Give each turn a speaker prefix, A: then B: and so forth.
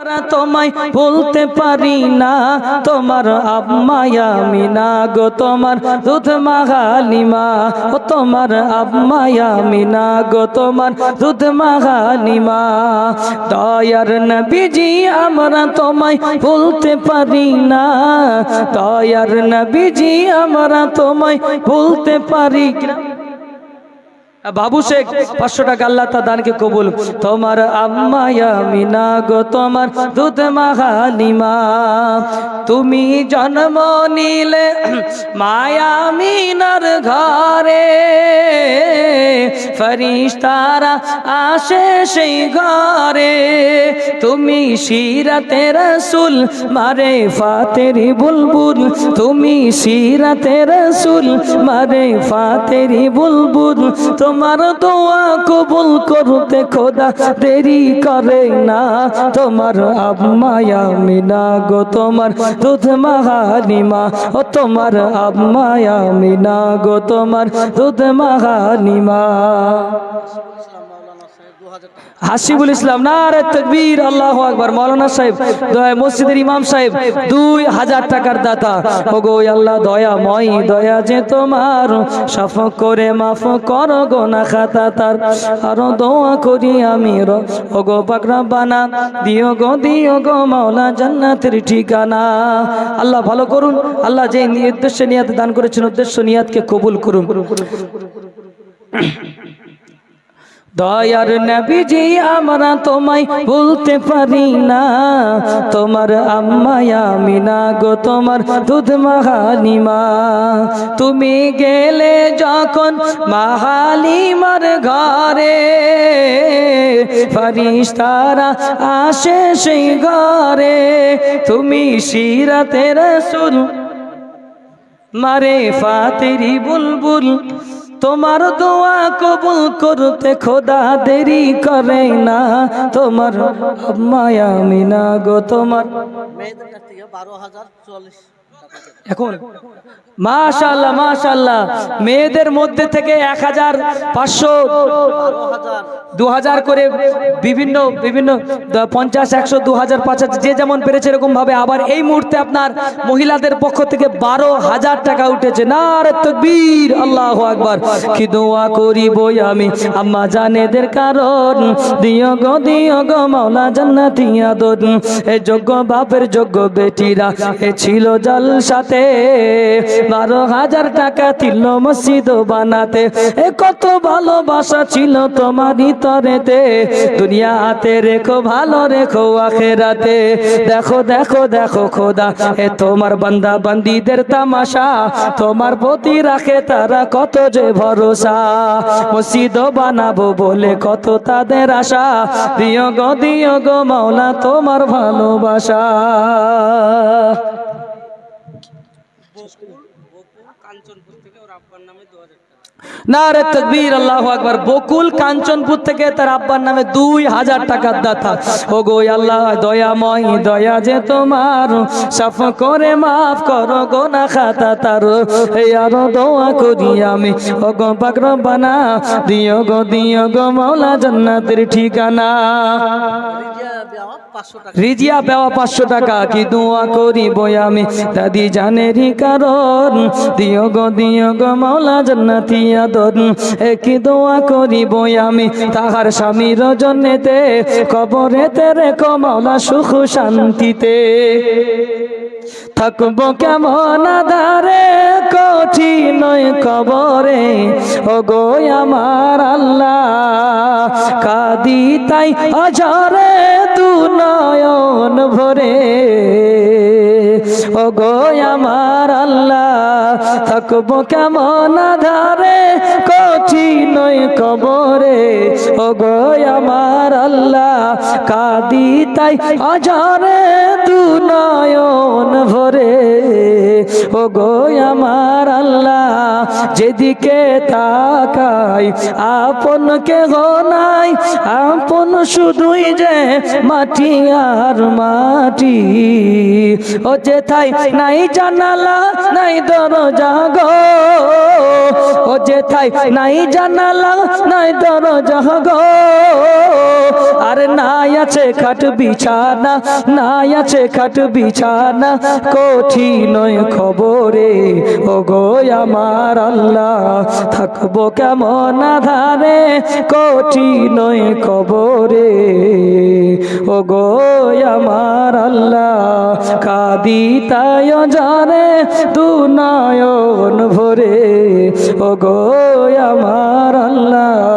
A: তারা তোমায় বলতে পারি না। তোমার আব্মায়া মিনা গো, তোমার দুধ মাগালিমা ও তোমার আব্মায়া মিনা গো, তোমার দুধ মাগালিমা দয়ার নবীজি, আমরা তোমায় বলতে পারি না। দয়ার নবীজি, আমরা তোমায় বলতে পারি না। বাবু শেখ পাঁচশো টাকা আল্লাহ তা দানকে কবুল। তোমার আম্মায়া মিনা গো তোমার দুধ মাহালিমা তুমি জন্ম নিলে মায়া মিনার ঘরে। ফরিস্তারা আসে সেই ঘরে। তুমি সিরাতে রসুল মারে ফাতেরি বুলবুল। তুমি সিরাতে রসুল মারে ফাতেরি বুলবুল। তোমার দোয়া কবুল করতে খোদা দেরি করে না। তোমার আম্মায়া মিনা গো, তোমার দুধ মাহানিমা, ও তোমার আম্মায়া মিনা গো, তোমার দুধ মাহানিমা। হাসিবুল ইসলাম, নারে তকবীর, আল্লাহ আকবার। মৌলানা সাহেব, দয়া মসজিদের ইমাম সাহেব, দুই হাজার টাকার দাতা। ওগো আল্লাহ দয়া মই দয়া যে তোমার। সাফ করে মাফ কর গো না খাতা তার। আরও দোয়া করি আমি ওগো পাকরা বানা দিও গো দিও গো মাওলা জান্নাতের ঠিকানা। আল্লাহ ভালো করুন, আল্লাহ যে উদ্দেশ্যে নিয়াত দান করেছেন, উদ্দেশ্য নিয়াতকে কবুল করুন। দয়ার নবীজি, আমরা তোমায় বলতে পারি না। তোমার আম্মায়া মিনা গো, তোমার দুধ মাহালিমা। তুমি গেলে যখন মাহালিমার ঘরে ফারিস্তারা আসে সেই ঘরে, তুমি সিরাতে রসুল মারে ফাতেরি বুলবুল তোমার দোয়া কবুল করতে খোদা দেরি করে না তোমার মায়ামিনা গো, তোমার
B: বারো হাজার থেকে।
A: এখন মাশাল্লাহ মাশাল্লাহ মেয়েদের মধ্যে থেকে এক হাজার পাঁচশো দু হাজার করে বিভিন্ন বিভিন্ন, দ- পঞ্চাশ, একশো, দু হাজার, পাঁচ হাজার, যে যেমন পেরেছে এরকম ভাবে। আবার এই মুহূর্তে আপনার মহিলাদের পক্ষ থেকে বারো হাজার টাকা উঠেছে। না রে তকবীর, আল্লাহ আকবার। কি দোয়া করিব আমি, আম্মা জানেদের কারণ। দিও গো দিও গো, মাওলা জান্নাতি আদর। এ যোগ্য বাপের যোগ্য বেটিরা, এ ছিল জাল সাথে বারো হাজার টাকা ছিল মসজিদ বানাতে। এ কত ভালোবাসা ছিল তোমারই তরেতে দুনিয়া হাতে রেখো, ভালো রেখো আখেরাতে। দেখো দেখো দেখো খোদা, এ তোমার বান্দা বান্দিদের তামাশা। তোমার প্রতি রাখে তারা কত যে ভরসা। মসজিদ বানাবো বলে কত তাদের আশা। দিও গো দিও গো, মাওলা, তোমার ভালোবাসা।
B: কাঞ্চনপুর থেকে ওর আব্বার নামে
A: নারে তকবীর, আল্লাহ আকবার। বকুল কাঞ্চনপুর থেকে তার আব্বার নামে দুই হাজার টাকার দাতা। ও গো আল্লাহ, দয়াময় দয়া যে তোমার। সাফ করে মাফ করো গো না খাতা তার। এই আরও দোয়া করি আমি। ও গো পাকর বানা দিও গো দিও গো মাওলা জান্নাতের ঠিকানা।
B: রিজিয়া দেওয়া পাঁচশো টাকা,
A: কি দোয়া করিব আমি? দাদি জানেরই কারণ। দিও গো দিও গো মাওলা জান্নাতি এ কি দোয়া করিব আমি। তাহার স্বামীর জন্যেতে, কবরেতে রেখো মাওলা সুখ শান্তিতে। থাকব কেমন আধারে কঠিন কবরে। ও আমার আল্লাহ, কাদি তাই অঝরে তু নয়ন ভরে। ও আমার থাকব কেমন আধারে? কঠিন কবরে। ও গো আমার আল্লাহ, কাদি তাই অঝরে তু নয়ন ভরে। ও গো আমার আল্লাহ, যেদিকে তাকাই আপন কে নাই। আপন শুধুই যে মাটি আর মাটি। ও যেথায় নাই জানালা নাই দরজা গো। ও যেথায় নাই জানালা নাই দরজা গো। আর নাই আছে খাট বিছানা, নাই আছে খাট বিছানা, কঠিন খবরে। ও গো আমার আল্লাহ, থাকব কেমন ধারে কঠিন কবরে ও গো আমার আল্লাহ, কাদি তাই জানে তু নয়ন ভরে। ও গো আমার আল্লাহ